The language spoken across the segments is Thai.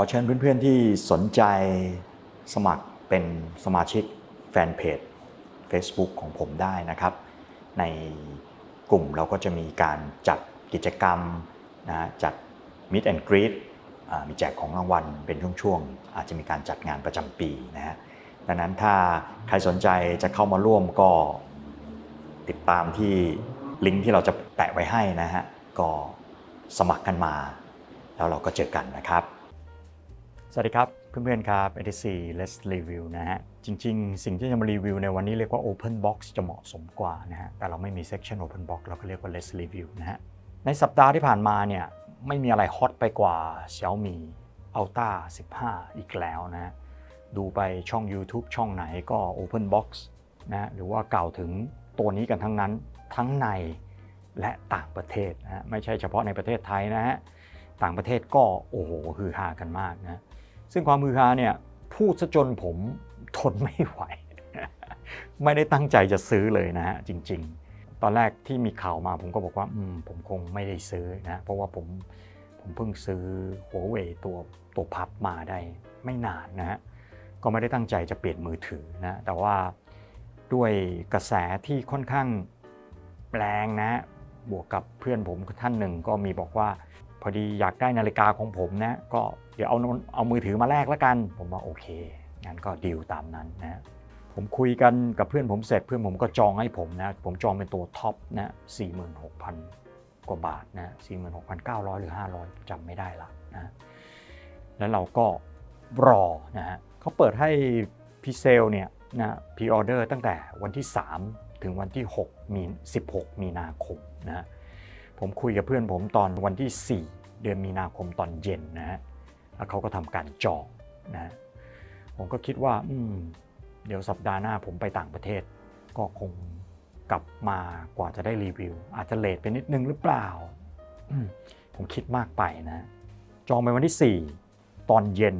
ขอเชิญเพื่อนๆที่สนใจสมัครเป็นสมาชิกแฟนเพจ Facebook ของผมได้นะครับ ในกลุ่มเราก็จะมีการจัดกิจกรรมนะฮะจัด Meet and Greet มีแจกของรางวัลเป็นช่วงๆ อาจจะมีการจัดงานประจำปีนะฮะดังนั้นถ้าใครสนใจจะเข้ามาร่วมก็ติดตามที่ลิงก์ที่เราจะแปะไว้ให้นะฮะก็สมัครกันมา แล้วเราก็เจอกันนะครับ สวัสดีครับ เพื่อนๆครับ ETC Let's Review นะฮะ จริงๆ สิ่งที่จะมารีวิวในวันนี้เรียกว่า Open Box จะเหมาะสมกว่านะฮะ แต่เราไม่มี Section Open Box เราก็เรียกว่า Let's Review นะฮะ ในสัปดาห์ที่ผ่านมาเนี่ย ไม่มีอะไรฮอตไปกว่า Xiaomi Ultra 15 อีกแล้วนะฮะดูไปช่อง YouTube ช่องไหนก็ Open Box นะฮะหรือว่ากล่าวถึงตัวนี้กันทั้งนั้นทั้งในและต่างประเทศนะฮะไม่ใช่เฉพาะในประเทศไทยนะฮะต่างประเทศก็โอ้โหฮือฮากันมากนะ ซึ่งความฮือฮาเนี่ยพูดซะจนผมทนไม่ไหว ไม่ได้ตั้งใจจะซื้อเลยนะฮะจริง ๆ ตอนแรกที่มีข่าวมาผมก็บอกว่าอืมผมคงไม่ได้ซื้อนะเพราะว่าผมผมเพิ่งซื้อหัวเว่ยตัวตัวพับมาได้ไม่นานนะฮะก็ไม่ได้ตั้งใจจะเปลี่ยนมือถือนะแต่ว่าด้วยกระแสที่ค่อนข้างแรงนะบวกกับเพื่อนผมท่านหนึ่งก็มีบอกว่า พอดีอยากได้นาฬิกาของผมนะก็เดี๋ยวเอาเอามือถือมาแลกแล้วกัน ผมว่าโอเคงั้นก็ดีลตามนั้นนะผมคุยกันกับเพื่อนผมเสร็จเพื่อนผมก็จองให้ผมนะผมจองเป็นตัวท็อปนะ46,000 กว่าบาทนะ46,900 หรือ 500จำไม่ได้ละนะแล้วเราก็รอนะฮะเขาเปิดให้พิเซลเนี่ยนะพรีออเดอร์ตั้งแต่วันที่ 3 ถึงวันที่6มี16 มีนาคมนะฮะ ผมคุยกับเพื่อนผมตอนวันที่ 4 เดือนมีนาคมตอนเย็นนะฮะแล้วเขาก็ทำการจองนะผมก็คิดว่าอืมเดี๋ยวสัปดาห์หน้าผมไปต่างประเทศ ก็คงกลับมากว่าจะได้รีวิว อาจจะเลทไปนิดนึงหรือเปล่า ผมคิดมากไปนะ จองไปวันที่ 4 ตอนเย็น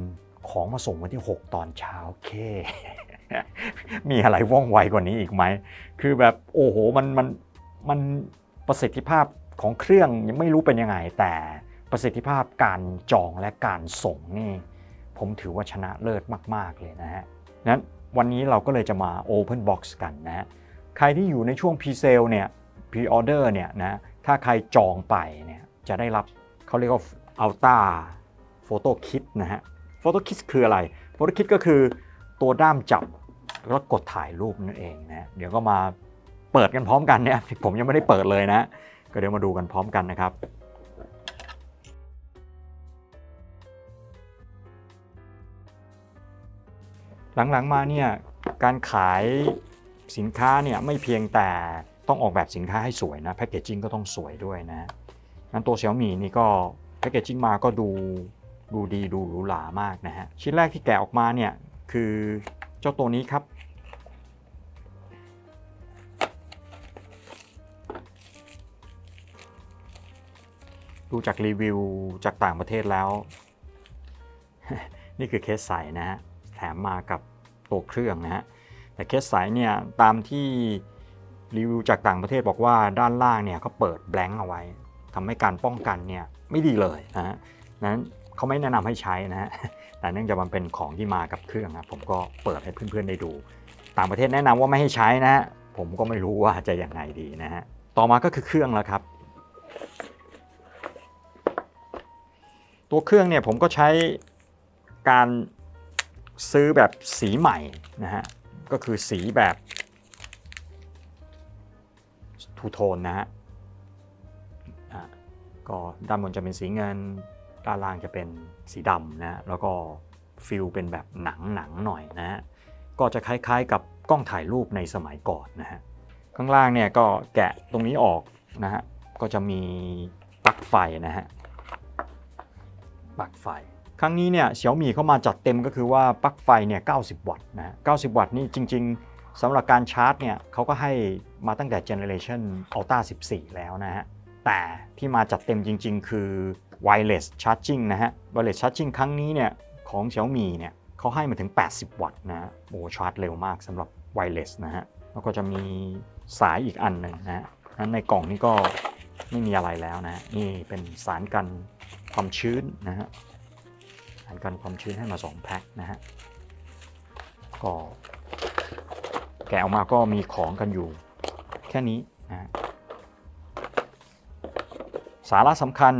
ของมาส่งวันที่ 6 ตอนเช้าโอเคมีอะไรว่องไวกว่านี้อีกไหม คือแบบโอ้โหมันมันมันประสิทธิภาพ ของเครื่องยังไม่รู้เป็นยังไง แต่ประสิทธิภาพการจองและการส่งนี่ ผมถือว่าชนะเลิศมาก ๆ เลยนะฮะนั้นวันนี้เราก็เลยจะมา Open Box กันนะ ใครที่อยู่ในช่วง Pre-sale เนี่ย Pre-order เนี่ยนะ ถ้าใครจองไปเนี่ยจะได้รับเขาเรียกว่า Ultra Photo Kit นะฮะ Photo Kit คืออะไร Photo Kit ก็คือตัวด้ามจับแล้วกดถ่ายรูปนั่นเองนะ เดี๋ยวก็มาเปิดกันพร้อมกันเนี่ย ผมยังไม่ได้เปิดเลยนะ ก็เดี๋ยวมาดูกันพร้อมกันนะครับหลังๆมาเนี่ยการขายสินค้าเนี่ยไม่เพียงแต่ต้องออกแบบสินค้าให้สวยนะแพคเกจจิ้งก็ต้องสวยด้วยนะงั้นตัว Xiaomi นี่ก็แพคเกจจิ้งมาก็ดูดูดีดูหรูหรามากนะฮะชิ้นแรกที่แกะออกมาเนี่ยคือเจ้าตัวนี้ครับ ดูจากรีวิวจากต่างประเทศแล้ว นี่คือเคสใสนะฮะแถมมากับตัวเครื่องนะฮะแต่เคสใสเนี่ยตามที่รีวิวจากต่างประเทศบอกว่าด้านล่างเนี่ยเขาเปิดแบงค์เอาไว้ทำให้การป้องกันเนี่ยไม่ดีเลยนะฮะนั้นเขาไม่แนะนำให้ใช้นะฮะแต่เนื่องจากมันเป็นของที่มากับเครื่องนะผมก็เปิดให้เพื่อนๆได้ดู ต่างประเทศแนะนำว่าไม่ให้ใช้นะฮะผมก็ไม่รู้ว่าจะยังไงดีนะฮะต่อมาก็คือเครื่องแล้วครับ ตัวเครื่องเนี่ยผมก็ใช้การซื้อแบบสีใหม่นะฮะ ก็คือสีแบบทูโทนนะฮะอะก็ด้านบนจะเป็นสีเงิน ด้านล่างจะเป็นสีดำนะฮะแล้วก็ฟิลเป็นแบบหนังหนังหน่อยนะฮะ ก็จะคล้ายๆกับกล้องถ่ายรูปในสมัยก่อนนะฮะ ข้างล่างเนี่ยก็แกะตรงนี้ออกนะฮะ ก็จะมีปลั๊กไฟนะฮะ ปลั๊กไฟ ครั้งนี้เนี่ยเ i ย m i เข้ามาจัดเต็มก็คือว่าปลั๊กไฟเนี่ย 90 วัตต์นะ90 วัตต์นี่จริง ๆสำหรับการชาร์จเนี่ยเขาก็ให้มาตั้งแต่เจเน r a t i o n Ultra 14 แล้วนะฮะ แต่ที่มาจัดเต็มจริง ๆ คือ wireless charging นะฮะ wireless charging ครั้งนี้เนี่ยของ Xiaomi เนี่ยเขาให้มาถึง 80 วัตต์นะ โอ้ชาร์จเร็วมากสำหรับ wireless นะฮะ แล้วก็จะมีสายอีกอันหนึ่งนะฮะนั้นในกล่องนี้ก็ไม่มีอะไรแล้วนะ นี่เป็นสารกัน ความชื้นนะฮะารกันความชื้นให้มา 2 แพ็คนะฮะก็แกะออกมาก็มีของกันอยู่ แค่นี้นะฮะสาระสำคัญ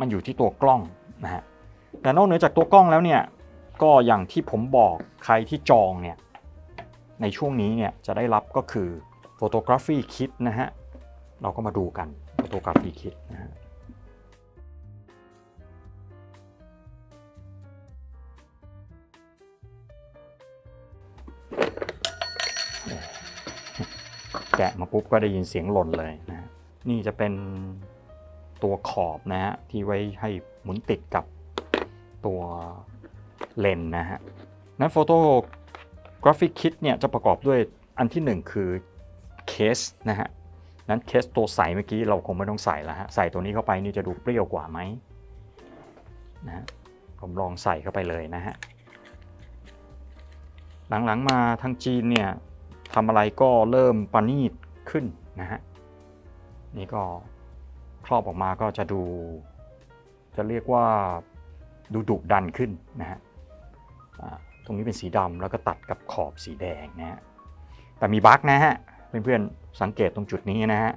มันอยู่ที่ตัวกล้องนะฮะแต่นอกเหนือจากตัวกล้องแล้วเนี่ยก็อย่างที่ผมบอกใครที่จองเนี่ยในช่วงนี้เนี่ยจะได้รับก็คือ Photography Kit นะฮะ เราก็มาดูกัน Photography Kit นะฮะ กะมาปุ๊บก็ได้ยินเสียงหล่นเลยนะฮะนี่จะเป็นตัวขอบนะฮะที่ไว้ให้หมุนติดกับตัวเลนส์นะฮะนั้นโฟโตกราฟิกคิดเนี่ยจะประกอบด้วยอันที่หนึ่งคือเคสนะฮะนั้นเคสตัวใสเมื่อกี้เราคงไม่ต้องใส่แล้วฮะใส่ตัวนี้เข้าไปนี่จะดูเปรี้ยวกว่าไหมนะฮะผมลองใส่เข้าไปเลยนะฮะหลังๆมาทางจีนเนี่ย ทำอะไรก็เริ่มประณีตขึ้นนะฮะนี่ก็ครอบออกมาก็จะดู จะเรียกว่าดูดุดันขึ้นนะฮะตรงนี้เป็นสีดำแล้วก็ตัดกับขอบสีแดงนะฮะแต่มีบั๊กนะฮะเพื่อนๆสังเกตตรงจุดนี้นะฮะ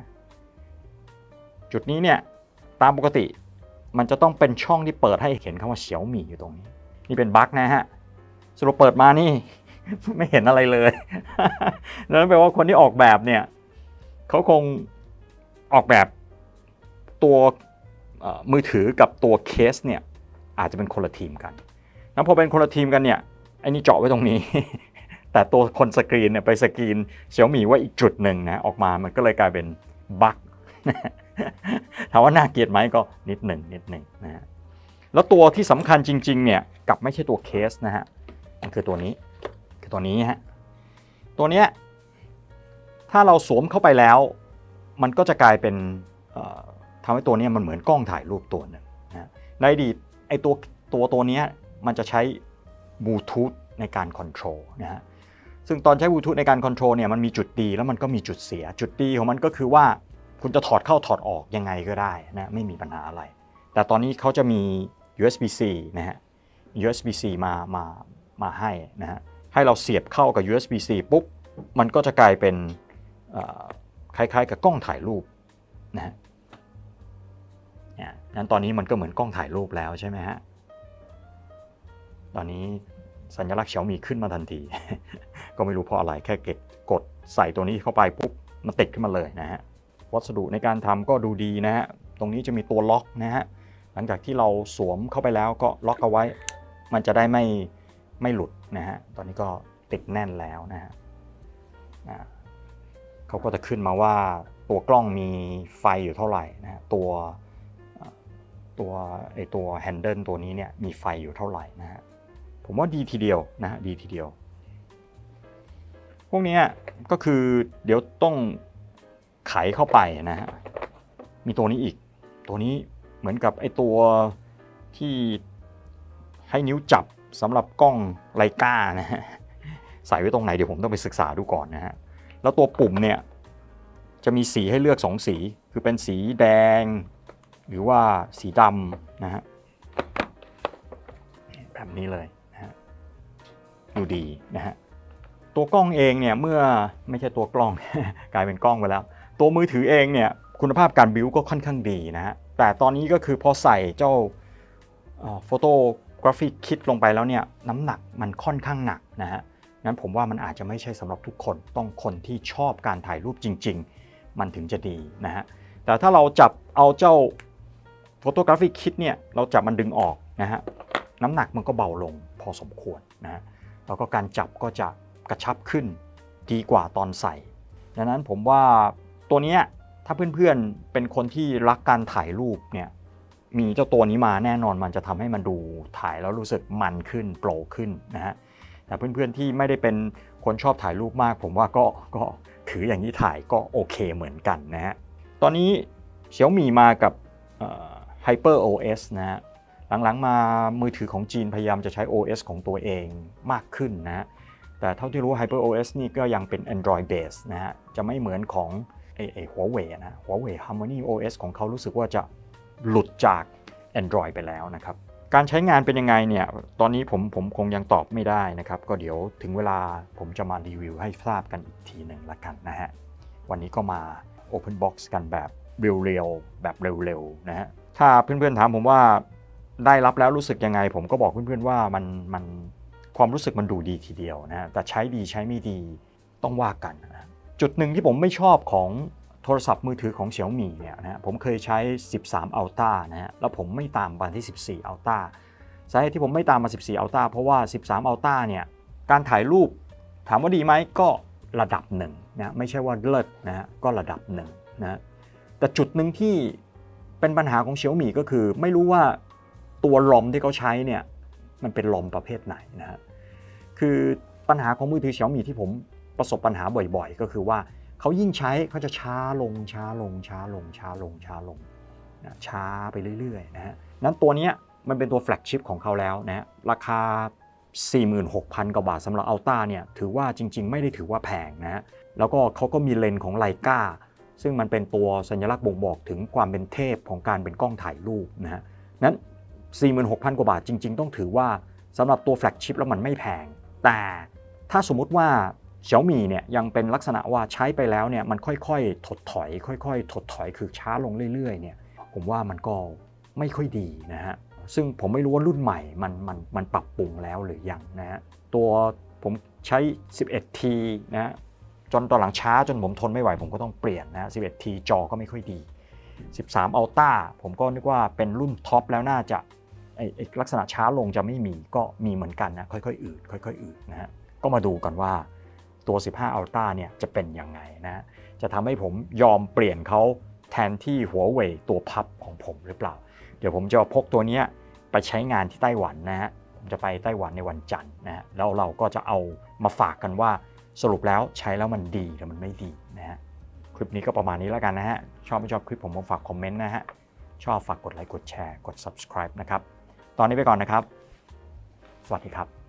จุดนี้เนี่ยตามปกติมันจะต้องเป็นช่องที่เปิดให้เห็นคำว่าเฉียวหมี่อยู่ตรงนี้ นี่เป็นบั๊กนะฮะสรุปเปิดมานี่ ไม่เห็นอะไรเลยนั่นแปลว่าคนที่ออกแบบเนี่ยเขาคงออกแบบตัวมือถือกับตัวเคสเนี่ยอาจจะเป็นคนละทีมกันแล้วพอเป็นคนละทีมกันเนี่ยไอ้นี่เจาะไว้ตรงนี้ แต่ตัวคนสกรีนเนี่ยไปสกรีนเฉียวมีไว่าอีกจุดหนึ่งนะออกมามันก็เลยกลายเป็นบั๊กถามว่าน่าเกลียดไหมก็นิดหนึ่งนิดหนึ่งนะฮะแล้วตัวที่สำคัญจริงๆเนี่ยกลับไม่ใช่ตัวเคสนะฮะมันคือตัวนี้ คือตัวนี้ฮะตัวเนี้ยถ้าเราสวมเข้าไปแล้ว มันก็จะกลายเป็นทำให้ตัวนี้มันเหมือนกล้องถ่ายรูปตัวหนึ่งนะในอดีตไอตัวตัวตัวนี้มันจะใช้บลูทูธในการคอนโทรลนะฮะซึ่งตอนใช้บลูทูธในการคอนโทรลเนี่ยมันมีจุดดีแล้วมันก็มีจุดเสีย จุดดีของมันก็คือว่าคุณจะถอดเข้าถอดออกยังไงก็ได้นะไม่มีปัญหาอะไร แต่ตอนนี้เขาจะมี USB-C นะฮะ USB-C มามามาให้นะฮะ ให้เราเสียบเข้ากับ USB-C ปุ๊บ มันก็จะกลายเป็นคล้ายๆ กับกล้องถ่ายรูปนะฮะนั้นตอนนี้มันก็เหมือนกล้องถ่ายรูปแล้วใช่ไหมฮะ ตอนนี้สัญลักษณ์เฉียวมีขึ้นมาทันที ก็ไม่รู้เพราะอะไร แค่เก็บกดใส่ตัวนี้เข้าไปปุ๊บ มันติดขึ้นมาเลยนะฮะ วัสดุในการทำก็ดูดีนะฮะ ตรงนี้จะมีตัวล็อกนะฮะ หลังจากที่เราสวมเข้าไปแล้วก็ล็อกเอาไว้ มันจะได้ไม่ ไม่หลุดนะฮะ ตอนนี้ก็ติดแน่นแล้วนะฮะเขาก็จะขึ้นมาว่าตัวกล้องมีไฟอยู่เท่าไหร่นะฮะ ตัวตัวไอตัวแฮนเดิลตัวนี้เนี่ยมีไฟอยู่เท่าไหร่นะฮะ ผมว่าดีทีเดียวนะฮะดีทีเดียว พวกนี้ก็คือเดี๋ยวต้องไขเข้าไปนะฮะ มีตัวนี้อีก ตัวนี้เหมือนกับไอตัวที่ให้นิ้วจับ สำหรับกล้องไลกานะฮะใส่ไว้ตรงไหนเดี๋ยวผมต้องไปศึกษาดูก่อนนะฮะแล้วตัวปุ่มเนี่ยจะมีสีให้เลือก 2 สี คือเป็นสีแดง หรือว่าสีดำนะฮะแบบนี้เลยนะฮะดูดีนะฮะตัวกล้องเองเนี่ยเมื่อไม่ใช่ตัวกล้อง กลายเป็นกล้องไปแล้ว ตัวมือถือเองเนี่ยคุณภาพการบิวก็ค่อนข้างดีนะฮะแต่ตอนนี้ก็คือพอใส่เจ้าโฟโต กราฟิกคิดลงไปแล้วเนี่ยน้ำหนักมันค่อนข้างหนักนะฮะงั้นผมว่ามันอาจจะไม่ใช่สำหรับทุกคนต้องคนที่ชอบการถ่ายรูปจริง ๆ มันถึงจะดีนะฮะแต่ถ้าเราจับเอาเจ้าโฟโตกราฟิกคิดเนี่ยเราจับมันดึงออกนะฮะน้ำหนักมันก็เบาลงพอสมควรนะฮะแล้วก็การจับก็จะกระชับขึ้นดีกว่าตอนใส่ดังนั้นผมว่าตัวนี้ถ้าเพื่อนๆเป็นคนที่รักการถ่ายรูปเนี่ย มีเจ้าตัวนี้มาแน่นอนมันจะทำให้มันดูถ่ายแล้วรู้สึกมันขึ้นโปรขึ้นนะฮะแต่เพื่อนๆที่ไม่ได้เป็นคนชอบถ่ายรูปมาก ผมว่าก็ก็ถืออย่างนี้ถ่ายก็โอเคเหมือนกันนะฮะตอนนี้เ i ี o มีมากับเอ่อ Hyper OS นะฮะหลังๆมามือถือของจีนพยายามจะใช้ OS ของตัวเองมากขึ้นนะฮะแต่เท่าที่รู้ Hyper OS นี่ก็ยังเป็น Android base นะฮะจะไม่เหมือนของไอ้ไอหัวเว่ยนะหัวเว่ย Harmony OS ของเขารู้สึกว่าจะ หลุดจาก Android ไปแล้วนะครับ การใช้งานเป็นยังไงเนี่ย ตอนนี้ผมผมคงยังตอบไม่ได้นะครับ ก็เดี๋ยวถึงเวลาผมจะมารีวิวให้ทราบกันอีกทีหนึ่งละกันนะฮะ วันนี้ก็มา Open Box กันแบบเรียวๆแบบเร็วๆนะฮะ ถ้าเพื่อนๆถามผมว่าได้รับแล้วรู้สึกยังไง ผมก็บอกเพื่อนๆว่ามันมันความรู้สึกมันดูดีทีเดียวนะฮะแต่ใช้ดีใช้ไม่ดีต้องว่ากันนะจุดหนึ่งที่ผมไม่ชอบของ โทรศัพท์มือถือของ Xiaomi เนี่ยนะฮะผมเคยใช้ 13 Ultra นะฮะแล้วผมไม่ตามมาที่ 14 Ultra สาเหตุที่ผมไม่ตามมา 14 Ultra เพราะว่า 13 Ultra เนี่ยการถ่ายรูปถามว่าดีไหมก็ระดับหนึ่งนะไม่ใช่ว่าเลิศนะฮะก็ระดับหนึ่งนะแต่จุดหนึ่งที่เป็นปัญหาของ Xiaomi ก็คือ ไม่รู้ว่าตัวลมที่เขาใช้เนี่ยมันเป็นลมประเภทไหนนะฮะคือปัญหาของมือถือ Xiaomi ที่ผมประสบปัญหาบ่อยๆ ก็คือว่า เขายิ่งใช้เขาจะช้าลงช้าลงช้าลงช้าลงช้าลงนะช้าไปเรื่อยๆนะฮะนั้นตัวนี้มันเป็นตัวแฟลกชิพของเขาแล้วนะราคา 46,000 กว่าบาทสำหรับอัลต้าเนี่ยถือว่าจริง ๆ ไม่ได้ถือว่าแพงนะฮะแล้วก็เขาก็มีเลนส์ของไลกาซึ่งมันเป็นตัวสัญลักษณ์บ่งบอกถึงความเป็นเทพของการเป็นกล้องถ่ายรูปนะฮะนั้น 46,000 กว่าบาทจริง ๆ ต้องถือว่าสำหรับตัวแฟลกชิพแล้วมันไม่แพง แต่ถ้าสมมติว่า Xiaomi เนี่ยยังเป็นลักษณะว่าใช้ไปแล้วเนี่ยมันค่อยๆ ถดถอย ค่อย ๆ ถดถอยคือช้าลงเรื่อยๆเนี่ยผมว่ามันก็ไม่ค่อยดีนะฮะซึ่งผมไม่รู้ว่ารุ่นใหม่มันมันมันปรับปรุงแล้วหรือยังนะฮะตัวผมใช้ 11T นะฮะจนตอนหลังช้าจนผมทนไม่ไหวผมก็ต้องเปลี่ยนนะฮะ 11T จอก็ไม่ค่อยดี 13 Ultra ผมก็นึกว่าเป็นรุ่นท็อปแล้วน่าจะไอไอ้ลักษณะช้าลงจะไม่มีก็มีเหมือนกันนะค่อยๆอืดค่อยๆอืดนะฮะก็มาดูกันว่า ตัว 15 Ultra เนี่ยจะเป็นยังไงนะฮะจะทำให้ผมยอมเปลี่ยนเขาแทนที่หัวเว่ยตัวพับของผมหรือเปล่า เดี๋ยวผมจะพกตัวเนี้ยไปใช้งานที่ไต้หวันนะฮะผมจะไปไต้หวันในวันจันทร์นะฮะแล้วเราก็จะเอามาฝากกันว่าสรุปแล้วใช้แล้วมันดีหรือมันไม่ดีนะฮะคลิปนี้ก็ประมาณนี้แล้วกันนะฮะ ชอบไม่ชอบคลิปผมมฝากคอมเมนต์นะฮะ ชอบฝากกดไลค์กดแชร์กด subscribe นะครับ ตอนนี้ไปก่อนนะครับ สวัสดีครับ